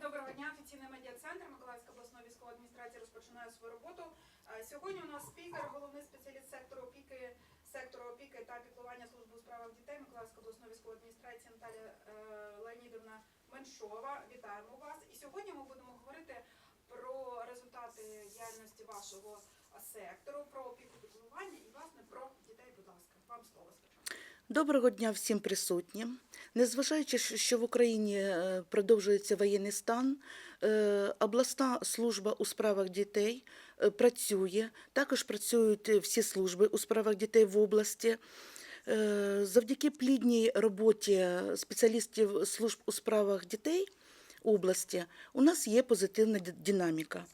доброго дня. Офіційний медіа-центр Миколаївська обласної військової адміністрації розпочинає свою роботу. Е, Сьогодні у нас спікер, головний спеціаліст сектору опіки, сектору опіки та піклування служби у справах дітей Миколаївської обласної військової адміністрації Наталія е, Леонідовна Меншова. Вітаємо вас. І сьогодні ми будемо говорити про результати діяльності вашого сектору, про опіку піклування і власне про дітей. Будь ласка, вам слово. Доброго дня всім присутнім. Незважаючи, що в Україні е, продовжується воєнний стан, е, обласна служба у справах дітей е, працює. Також працюють всі служби у справах дітей в області. Завдяки плідній роботі спеціалістів служб у справах дітей області у нас є позитивна динаміка.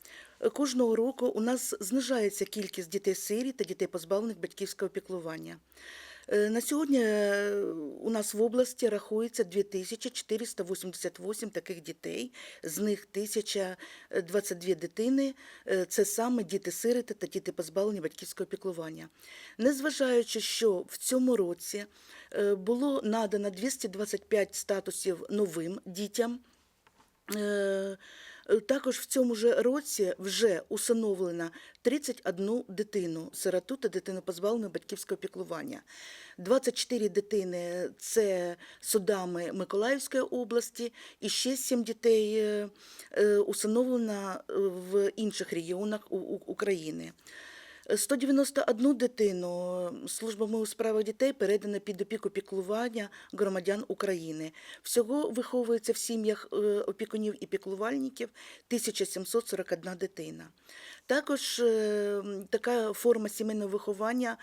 Кожного року у нас знижається кількість дітей сирі та дітей позбавлених батьківського піклування. Е, На сьогодні е, у нас в області рахується 2488 таких дітей, з них 1022 дитини е, це саме діти-сирити та діти позбавлені батьківського піклування. Незважаючи, що в цьому році було надано 225 статусів новим дітям. Е, Також в цьому ж році вже усиновлено 31 дитину, сироту та дитину позбавлену батьківського піклування. 24 дитини це судами Миколаївської області, і ще 7 дітей е, е, усиновлено в інших регіонах України. 191 дитину службами у справах дітей передано під опіку піклування громадян України. Всього виховується в сім'ях е, опікунів і піклувальників 1741 дитина. Також е, така форма сімейного виховання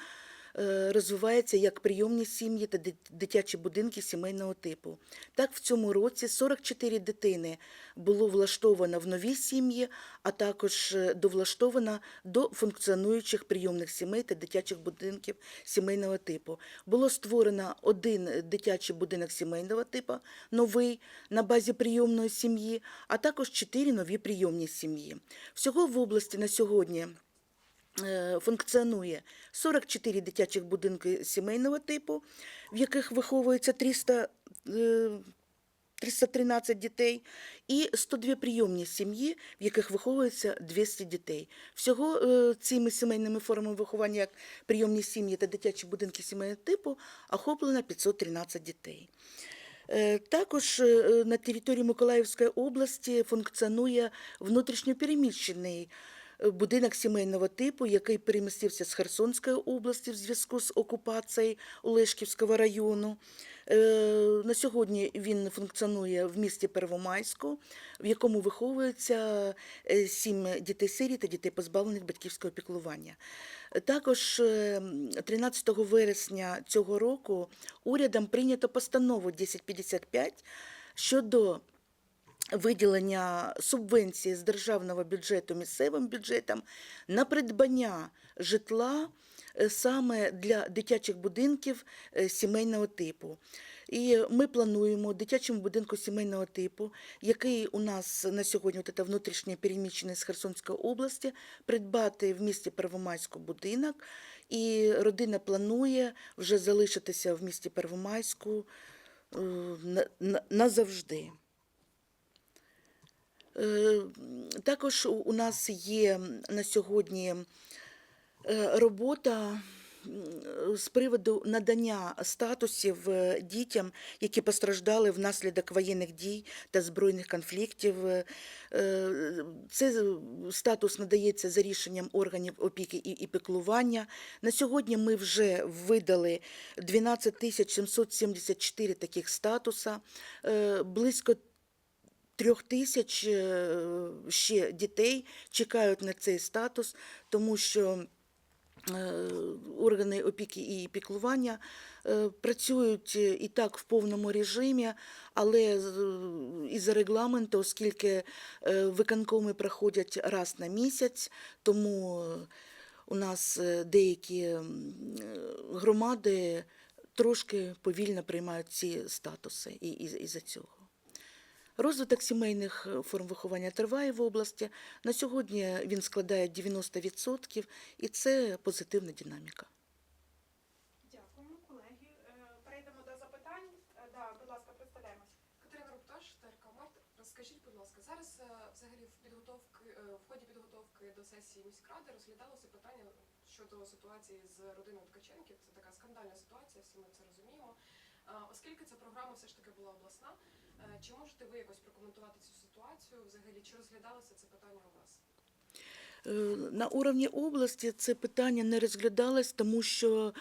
розвивається як прийомні сім'ї та дитячі будинки сімейного типу. Так, в цьому році 44 дитини було влаштовано в нові сім'ї, а також е, довлаштовано до функціонуючих прийомних сімей та дитячих будинків сімейного типу. Було створено один дитячий будинок сімейного типу, новий на базі прийомної сім'ї, а також чотири нові прийомні сім'ї. Всього в області на сьогодні е, функціонує 44 дитячих будинки сімейного типу, в яких виховується 300, е, 313 дітей, і 102 прийомні сім'ї, в яких виховується 200 дітей. Всього е, цими сімейними формами виховання, як прийомні сім'ї та дитячі будинки сімейного типу, охоплено 513 дітей. Е, Також е, на території Миколаївської області функціонує внутрішньопереміщений е, будинок сімейного типу, який перемістився з Херсонської області в зв'язку з окупацією Олешківського району. Е, На сьогодні він функціонує в місті Первомайську, в якому виховується е, сім дітей сирі та дітей позбавлених батьківського піклування. Також е, 13 вересня цього року урядом прийнято постанову 1055 щодо виділення субвенції з державного бюджету місцевим бюджетам на придбання житла е, саме для дитячих будинків е, сімейного типу. І ми плануємо дитячому будинку сімейного типу, який у нас на сьогодні от внутрішнє переміщений з Херсонської області, придбати в місті Первомайську будинок. І родина планує вже залишитися в місті Первомайську е, на- на- назавжди. Е, Також у- нас є на сьогодні е, робота з приводу надання статусів е, дітям, які постраждали внаслідок воєнних дій та збройних конфліктів. Це статус надається за рішенням органів опіки і піклування. На сьогодні ми вже видали 12 тисяч 774 таких статуса. Близько трьох тисяч е, ще дітей чекають на цей статус, тому що е, органи опіки і піклування е, працюють і так в повному режимі, але з- із-за регламенту, оскільки виконкоми проходять раз на місяць, тому у нас деякі громади трошки повільно приймають ці статуси і, і, із-за цього. Розвиток сімейних е, форм виховання триває в області. На сьогодні він складає 90%, і це позитивна динаміка. Дякуємо, колеги. Е, Перейдемо до запитань. Е, Да, будь ласка, представляємось. Катерина Рупташ, ТРК Март. Розкажіть, будь ласка, Зараз взагалі в підготовки в ході підготовки до сесії міськради розглядалося питання щодо ситуації з родиною Ткаченків. Це така скандальна ситуація, всі ми це розуміємо. Оскільки ця програма все ж таки була обласна, чи можете ви якось прокоментувати цю ситуацію? Взагалі, чи розглядалося це питання у вас? Е, На уровні області це питання не розглядалось, тому що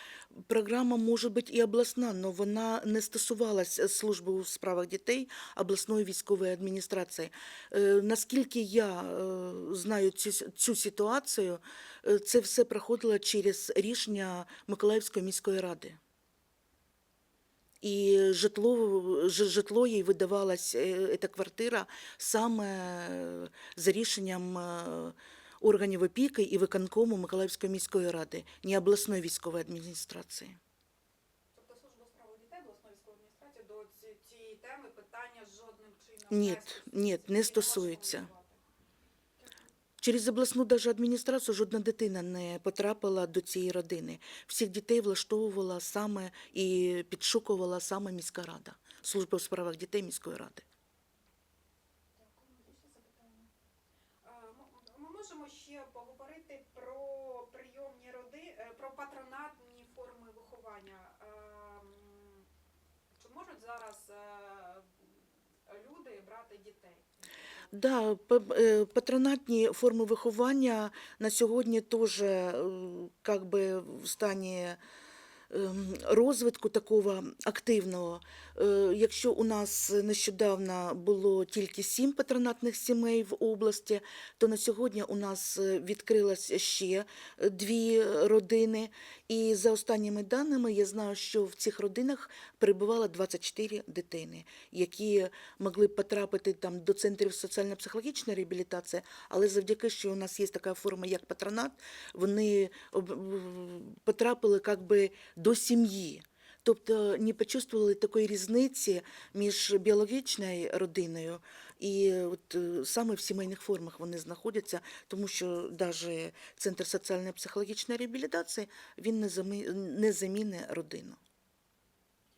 програма може бути і обласна, але вона не стосувалась служби у справах дітей обласної військової адміністрації. Е, Наскільки я е, знаю цю, цю ситуацію, е, це все проходило через рішення Миколаївської міської ради. І житло, житло їй видавалась, ця квартира саме е, за рішенням е, органів опіки і виконкому Миколаївської міської ради, не обласної військової адміністрації. Тобто служба у дітей обласної військової адміністрації до ці- цієї теми питання жодним чином Ні, не ні, не стосується. Через обласну даже адміністрацію жодна дитина не потрапила до цієї родини. Всіх дітей влаштовувала саме і підшукувала саме міська рада, служба у справах дітей міської ради. Ми можемо ще поговорити про прийомні роди, е, про патронатні форми виховання. Е, Чи можуть зараз е, люди брати дітей? Да, е, патронатні форми виховання на сьогодні теж е, как би в стані розвитку такого активного. Е, Якщо у нас нещодавно було тільки сім патронатних сімей в області, то на сьогодні у нас е, відкрилось ще е, дві родини. І за останніми даними я знаю, що в цих родинах перебувало 24 дитини, які могли б потрапити там до центрів соціально-психологічної реабілітації, але завдяки, що у нас є така форма, як патронат, вони потрапили как би до сім'ї. Тобто не почувствували такої різниці між біологічною родиною і от е, саме в сімейних формах вони знаходяться, тому що навіть центр соціальної психологічної реабілітації він не замі- не замінить родину.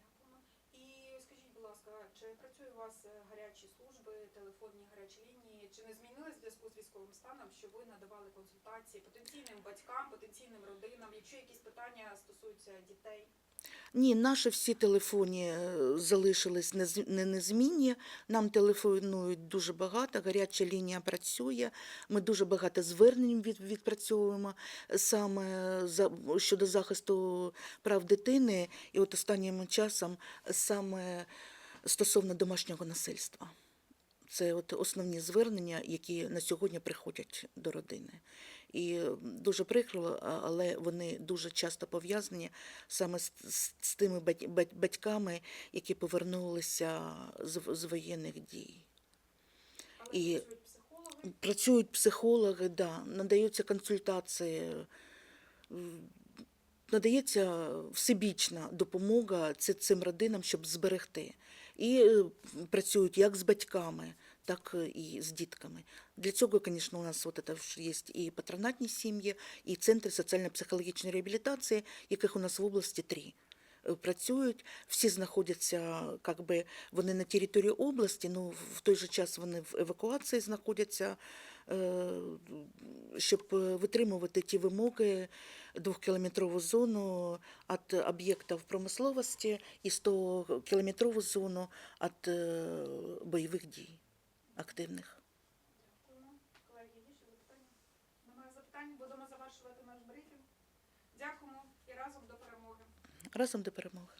Дякуємо. І скажіть, будь ласка, чи працює у вас е, гарячі служби, телефонні гарячі лінії? Чи не змінились в зв'язку з військовим станом, що ви надавали консультації потенційним батькам, потенційним родинам, якщо якісь питання стосуються дітей? Ні, наші всі телефоні е, залишились нез- не незмінні. Нам телефонують дуже багато, гаряча лінія працює. Ми дуже багато звернень від, відпрацьовуємо саме за, щодо захисту прав дитини. І от останнім часом саме стосовно домашнього насильства. Це от основні звернення, які на сьогодні приходять до родини. І дуже прикро, але вони дуже часто пов'язані саме з, з, з тими бать- бать- батьками, які повернулися з, з воєнних дій. Але І- працюють психологи? Працюють психологи, да, надаються консультації, надається всебічна допомога цим родинам, щоб зберегти. І е, працюють як з батьками, так і з дітками. Для цього, звісно, у нас от це є і патронатні сім'ї, і центри соціально-психологічної реабілітації, яких у нас в області три. е, Працюють, всі знаходяться, как би, вони на території області, ну в той же час вони в евакуації знаходяться, е, щоб е, витримувати ті вимоги двохкілометрову зону від об'єктів промисловості і 100-кілометрову зону від е, бойових дій активних. Дякуємо. Колеги, є ще запитання? Немає запитань, будемо завершувати наш брифінг. Дякуємо і разом до перемоги. Разом до перемоги.